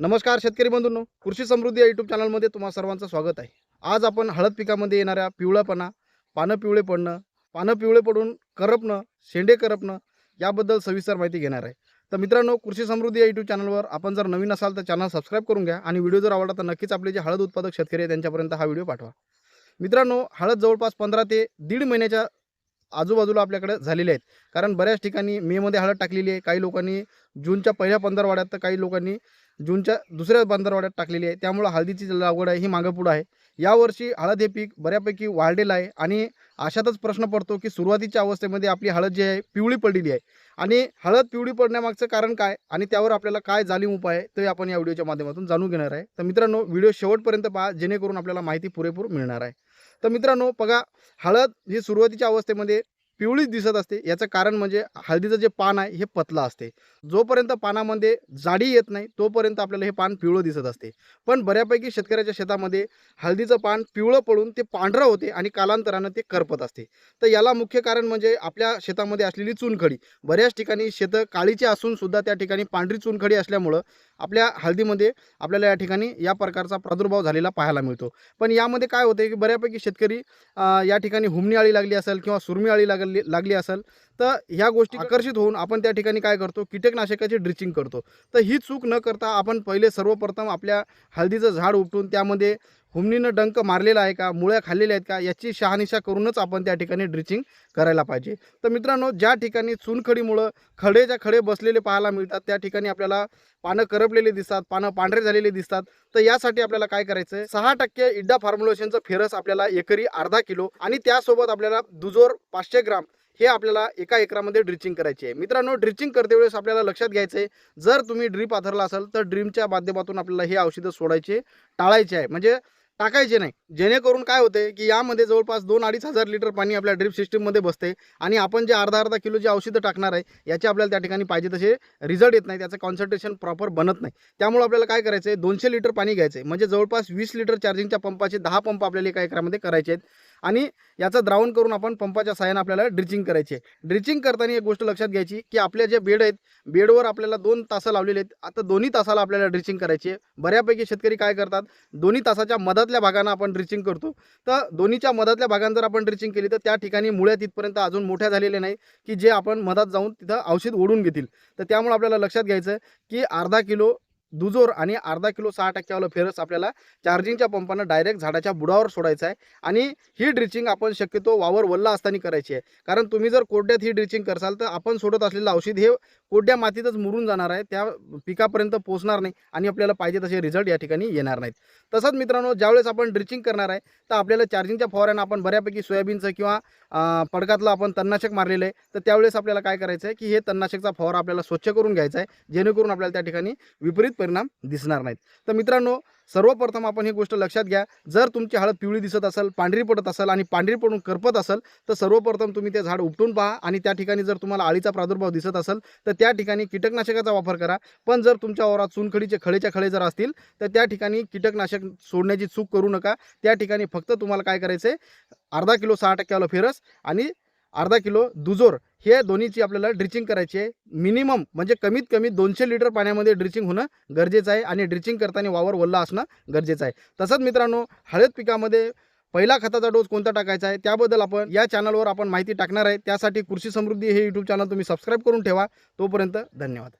नमस्कार शेतकरी बंधूंनो कृषी समृद्धी या यूट्यूब चॅनलमध्ये तुम्हा सर्वांचं स्वागत आहे. आज आपण हळद पिकामध्ये येणाऱ्या पिवळापणा पानं पिवळे पडणं पानं पिवळे पडून करपणं शेंडे करपणं याबद्दल सविस्तर माहिती घेणार आहे. तर मित्रांनो कृषी समृद्धी या यूट्यूब चॅनलवर आपण जर नवीन असाल तर चॅनल सबस्क्राईब करून घ्या आणि व्हिडिओ जर आवडला तर नक्कीच आपले जे हळद उत्पादक शेतकरी आहे त्यांच्यापर्यंत हा व्हिडिओ पाठवा. मित्रांनो हळद जवळपास पंधरा ते दीड महिन्याच्या आजूबाजूला आपल्याकडे झालेले आहेत. कारण बऱ्याच ठिकाणी मेमध्ये हळद टाकलेली आहे. काही लोकांनी जूनच्या पहिल्या पंधरवाड्यात तर काही लोकांनी जूनच्या दुसऱ्या पंधरवाड्यात टाकलेली आहे. त्यामुळं हळदीची लागवड आहे. ही मागं पुढं आहे. यावर्षी हळद हे पीक बऱ्यापैकी वाढलेलं आहे. आणि अशातच प्रश्न पडतो की सुरुवातीच्या अवस्थेमध्ये आपली हळद जी आहे पिवळी पडलेली आहे. आणि हळद पिवळी पडण्यामागचं कारण काय? आणि त्यावर आपल्याला काय जालीम उपाय आहे? ते आपण या व्हिडिओच्या माध्यमातून जाणून घेणार आहे. तर मित्रांनो व्हिडिओ शेवटपर्यंत पहा जेणेकरून आपल्याला माहिती पुरेपूर मिळणार आहे. तर मित्रांनो बघा हळद ही सुरुवातीच्या अवस्थेमध्ये पिवळीच दिसत असते. याचं कारण म्हणजे हळदीचं जे पान आहे हे पतलं असते. जोपर्यंत पानामध्ये जाडी येत नाही तोपर्यंत आपल्याला हे पान पिवळं दिसत असते. पण बऱ्यापैकी शेतकऱ्याच्या शेतामध्ये हळदीचं पान पिवळं पडून ते पांढरं होते आणि कालांतरानं ते करपत असते. तर याला मुख्य कारण म्हणजे आपल्या शेतामध्ये असलेली चुनखडी. बऱ्याच ठिकाणी शेतं काळीची असून सुद्धा त्या ठिकाणी पांढरी चुनखडी असल्यामुळं आपल्या हळदीमध्ये आपल्याला या ठिकाणी या प्रकारचा प्रादुर्भाव झालेला पाहायला मिळतो. पण यामध्ये काय होते की बऱ्यापैकी शेतकरी या ठिकाणी हुमणी आळी लागली असेल किंवा सुरमी आळी लागली लागली असेल तर ह्या गोष्टी आकर्षित होऊन आपण त्या ठिकाणी काय करतो? कीटकनाशकाची ड्रिचिंग करतो. तर ही चूक न करता आपण पहिले सर्वप्रथम आपल्या हळदीचं झाड उपटून त्यामध्ये हुमणीनं डंक मारलेला आहे का? मुळ्या खाल्लेल्या आहेत का? याची शहानिशा करूनच आपण त्या ठिकाणी ड्रिचिंग करायला पाहिजे. तर मित्रांनो ज्या ठिकाणी चुनखडीमुळं खडेच्या खडे बसलेले पाहायला मिळतात त्या ठिकाणी आपल्याला पानं करपलेले दिसतात पानं पांढरे झालेले दिसतात. तर यासाठी आपल्याला काय करायचं आहे सहा टक्के इड्डा फॉर्म्युलेशनचं फेरस आपल्याला एकरी अर्धा किलो आणि त्यासोबत आपल्याला दुजोर पाचशे ग्राम हे आपल्याला एका एकरामध्ये ड्रिचिंग करायची आहे. मित्रांनो ड्रिचिंग करते वेळेस आपल्याला लक्षात घ्यायचं आहे जर तुम्ही ड्रीप आथरला असाल तर ड्रीमच्या माध्यमातून आपल्याला हे औषधं सोडायचे टाळायचे आहे. म्हणजे टाकायचे नाही. जेणेकरून काय होते की यामध्ये जवळपास दोन अडीच हजार लिटर पाणी आपल्या ड्रीप सिस्टीममध्ये बसते आणि आपण जे अर्धा अर्धा किलो जे औषधं टाकणार आहे याचे आपल्याला त्या ठिकाणी पाहिजे तसे रिझल्ट येत नाही. त्याचं कॉन्सन्ट्रेशन प्रॉपर बनत नाही. त्यामुळे आपल्याला काय करायचं आहे दोनशे लिटर पाणी घ्यायचं आहे म्हणजे जवळपास वीस लिटर चार्जिंगच्या पंपाचे दहा पंप आपल्याला एका एकरामध्ये करायचे आहेत. आणि याचं द्रावण करून आपण पंपाच्या सहाय्यानं आपल्याला ड्रिचिंग करायची आहे. ड्रिचिंग करताना एक गोष्ट लक्षात घ्यायची की आपल्या जे बेड आहेत बेडवर आपल्याला दोन तासं लावलेले आहेत. आता दोन्ही तासाला आपल्याला ड्रिचिंग करायची आहे. बऱ्यापैकी शेतकरी काय करतात दोन्ही तासाच्या मधातल्या भागानं आपण ड्रिचिंग करतो. तर दोन्हीच्या मधातल्या भागांना जर आपण ड्रिचिंग केली तर त्या ठिकाणी मुळ्या तिथपर्यंत अजून मोठ्या झालेल्या नाही की जे आपण मधात जाऊन तिथं औषध ओढून घेतील. तर त्यामुळे आपल्याला लक्षात घ्यायचं की अर्धा किलो दुजोर आणि अर्धा किलो सहा टक्क्यावालं फेरस आपल्याला चार्जिंगच्या पंपानं डायरेक्ट झाडाच्या बुडावर सोडायचं आहे. आणि ही ड्रिचिंग आपण शक्यतो वावर वल्ला असताना करायची आहे. कारण तुम्ही जर कोड्यात ही ड्रिचिंग करसाल तर आपण सोडत असलेलं औषध हे कोड्या मातीतच मुरून जाणार आहे. त्या पिकापर्यंत पोहोचणार नाही आणि आपल्याला पाहिजे तसे रिझल्ट या ठिकाणी येणार नाहीत. तसंच मित्रांनो ज्यावेळेस आपण ड्रिचिंग करणार आहे तर आपल्याला चार्जिंगच्या फवाऱ्यानं आपण बऱ्यापैकी सोयाबीनचं किंवा पडकातलं आपण तणनाशक मारलेलं आहे. तर त्यावेळेस आपल्याला काय करायचं आहे की हे तणनाशकचा फवारा आपल्याला स्वच्छ करून घ्यायचा आहे. जेणेकरून आपल्याला त्या ठिकाणी विपरीत परिणाम दिसणार नाहीत. तर मित्रांनो सर्वप्रथम आपण ही गोष्ट लक्षात घ्या. जर तुमची हळद पिवळी दिसत असेल पांढरी पडत असेल आणि पांढरी पडून करपत असेल तर सर्वप्रथम तुम्ही ते झाड उपटून पहा आणि त्या ठिकाणी जर तुम्हाला अळीचा प्रादुर्भाव दिसत असेल तर त्या ठिकाणी कीटकनाशकाचा वापर करा. पण जर तुमच्या ओरात चुनखडीचे खळेच्या खळे जर असतील तर त्या ठिकाणी कीटकनाशक सोडण्याची चूक करू नका. त्या ठिकाणी फक्त तुम्हाला काय करायचं आहे अर्धा किलो सहा टक्क्यावाला फेरस आणि अर्धा किलो दुजोर हे दोन्हीची आपल्याला ड्रिचिंग करायची आहे. मिनिमम म्हणजे कमीत कमी दोनशे लिटर पाण्यामध्ये ड्रिचिंग होणं गरजेचं आहे आणि ड्रिचिंग करताना वावर वल्ला असणं गरजेचं आहे. तसंच मित्रांनो हळद पिकामध्ये पहिला खताचा डोस कोणता टाकायचा आहे त्याबद्दल आपण या चॅनलवर आपण माहिती टाकणार आहे. त्यासाठी कृषी समृद्धी हे यूट्यूब चॅनल तुम्ही सबस्क्राईब करून ठेवा. तोपर्यंत धन्यवाद.